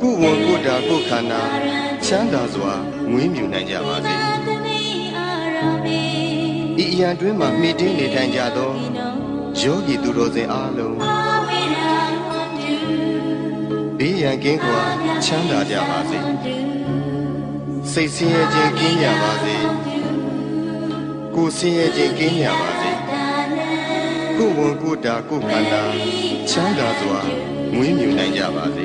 ကိုယ်ဝန်ကိုယ်တာကိုယ်ခန္ဓာချမ်းသာစွာမွေးမြူနိုင်ကြပါစေဤအရန်တွင်မှမိတင်းနေထိုင်ကြသောယောဂီသူတော်စင်အားလုံးဘေးရန်ကင်းကွာချမ်းသာကြပါစေစိတ်ဆင်းရဲခြင်းကင်းကြပါစေကိုယ်ဆင်းရဲခြင်းကင်းကြပါစေကိုယ်ဝန်ကိုယ်တာကိုယ်ခန္ဓာချမ်းသာစွာမွေးမြူနိုင်ကြပါစေ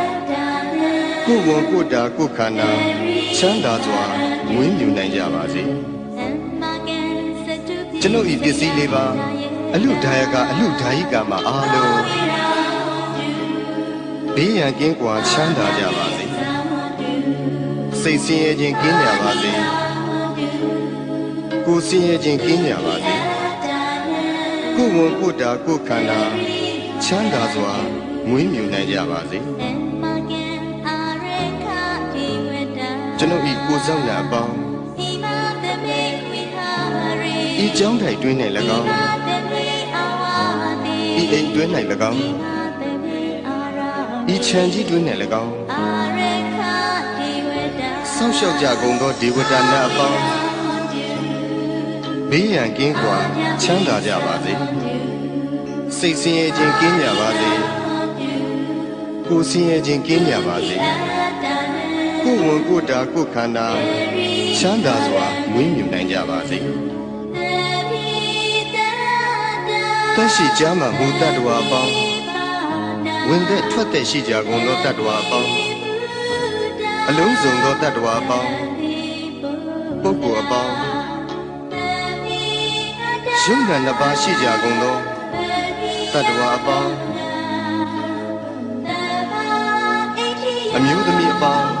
ကိုယ်ဝန်ကိုယ်တာကိုယ်ခန္ဓာချမ်းသာစွာမွေးမြူနိုင်ကြပါစေကျွန်ုပ်ဤပစ္စည်းလေးပါအလူဒါယကအလူဒါယိကမှာအားလုံးဘေးရန်ကင်းကွာချမ်းသာကြပါစေစိတ်ဆင်းရဲခြင်းကင်းကြပါစေကိုယ်ဆင်းရဲခြင်းကင်းကြပါစေကိုယ်ဝန်ကိုယ်တာကိုယ်ခန္ဓာချမ်းသာစွာမွေးမြူနိုင်ကြပါစေ ကျွန်ုပ်ဤကိုယ်ဆောင်ရာအပေါင်းဤကြောင်းထိုင်တွင်း၌၎င်းဤအိမ်တွင်း၌၎င်းဤခြံကြီးတွင်း၌၎င်းဆောက်ရှောက်ကြကုန်သောဒေဝတာနတ်အပေါင်းဘေးရန်ကင်းကွာချမ်းသာကြပါစေစိတ်ဆင်းရဲခြင်းကင်းကြပါစေကိုယ်ဆင်းရဲခြင်းကင်းကြပါစေ ကိုယ်ဝန်ကိုယ်တာကိုယ်ခန္ဓာချမ်းသာစွာမွေးမြူနိုင်ကြပါစေတက်ရှိကြမှာမူတတ္တဝါအပေါင်းဝင်သက်ထွက်သက်ရှိကြကုန်သောတတ္တဝါအပေါင်းအလုံးစုံသောတတ္တဝါအပေါင်းပုဂ္ဂိုလ်အပေါင်းယုံနာနှစ်ပါးရှိကြကုန်သောတတ္တဝါအပေါင်းအမျိုးသမီးအပေါင်း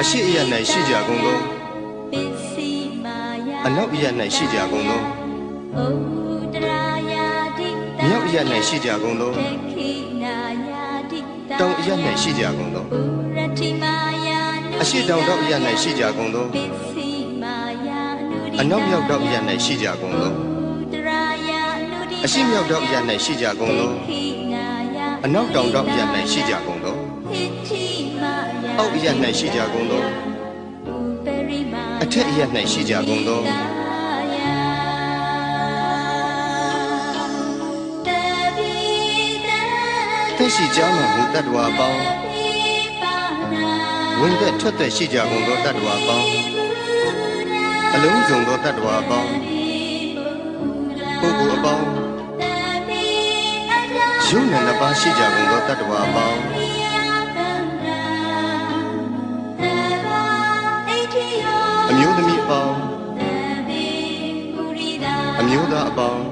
အရှိအယ၌ရှိကြကုန်သောအနောက်အယ၌ရှိကြကုန်သောမြောက်အယ၌ရှိကြကုန်သောတောင်အယ၌ရှိကြကုန်သောအရှိတောင်တောက်အယ၌ရှိကြကုန်သောအနောက်မြောက်တောက်အယ၌ရှိကြကုန်သောအရှိမြောက်တောက်အယ၌ရှိကြကုန်သောအနောက်တောင်တောင်ရ၌ရှိကြကုန်သော အောက်အရ၌ရှိကြကုန်သောအထက်အရ၌ရှိကြကုန်သောသက်ရှိကြမှမူတတ္တဝါပေါင်းဝင်သက်ထွက်သက်ရှိကြကုန်သောတတ္တဝါပေါင်းအလုံးစုံသောတတ္တဝါပေါင်းပုဂ္ဂိုလ်အပေါင်းယုံနဲ့နှစ်ပါးရှိကြကုန်သောတတ္တဝါပေါင်း မျိုးသမီးအပေါင်းအမျိုးသားအပေါင်း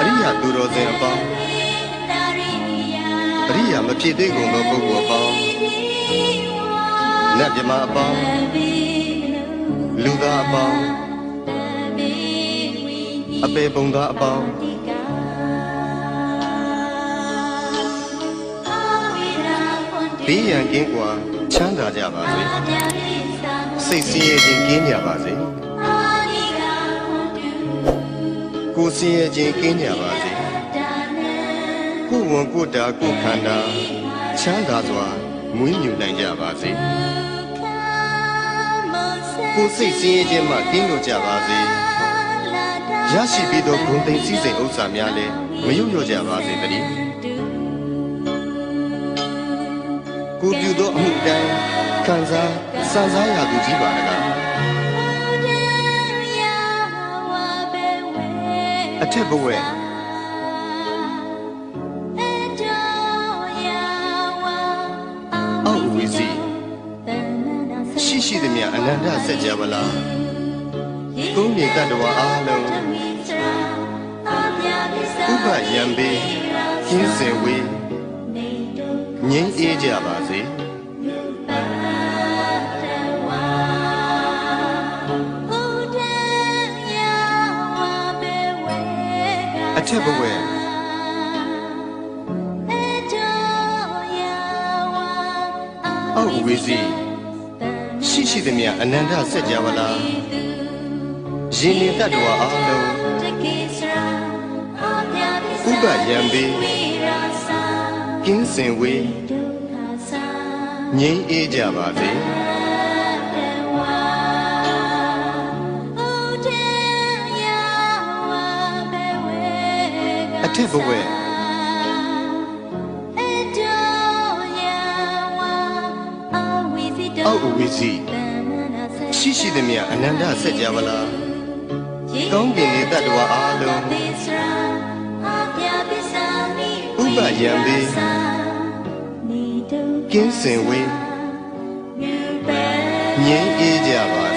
အရိယာသူတော်စင်အပေါင်းအရိယာမဖြစ်သေးကုန်သောပုဂ္ဂိုလ်အပေါင်းနတ်မြမအပေါင်းလူသားအပေါင်းအပေပုံသားအပေါင်းဘေးရန်ကင်းကွာ ချမ်းသာကြပါစေစိတ်ဆင်းရဲခြင်းကင်းကြပါစေကိုယ်ဆင်းရဲခြင်းကင်းကြပါစေကိုယ်ဝန်ကိုယ်တာကိုယ်ခန္ဓာချမ်းသာစွာမွေးမြူနိုင်ကြပါစေကိုယ်စိတ်ဆင်းရဲခြင်းမှကင်းလို့ကြပါစေရရှိပြီးသောဂုဏ်သိမ်းစည်းစိမ်ဥစ္စာများလည်းမယုတ်လျော့ကြပါစေတည်း ကိုယ်ပြုသောအမှုတိုင်းခံစားစံစားရသူကြီးပါတကားအထက်ဘဝအောက်ဝီစီရှိရှိသမျှအနန္တစัจ java လာကုန်းမြေတတ္တဝါအားလုံးဥပယံပေကင်းစင်ဝေး ငြိမ်းအေးကြပါစေအထက်ဘဝအောက်ဝီစီရှိရှိသမျှအနန္တစัจ java လာရင်နေတတ္တဝါအားလုံးဥပယံပေ ကင်းစင်ဝေးငြိမ်းအေးကြပါစေအထက်ဘဝအောက်ဝီစီရှိရှိသမျှအနန္တစัจ java လာကောင်းကင်လေတတ္တဝါအားလုံးဥ ပယံပေကင်းစင်ဝေးငြိမ်းအေးကြပါ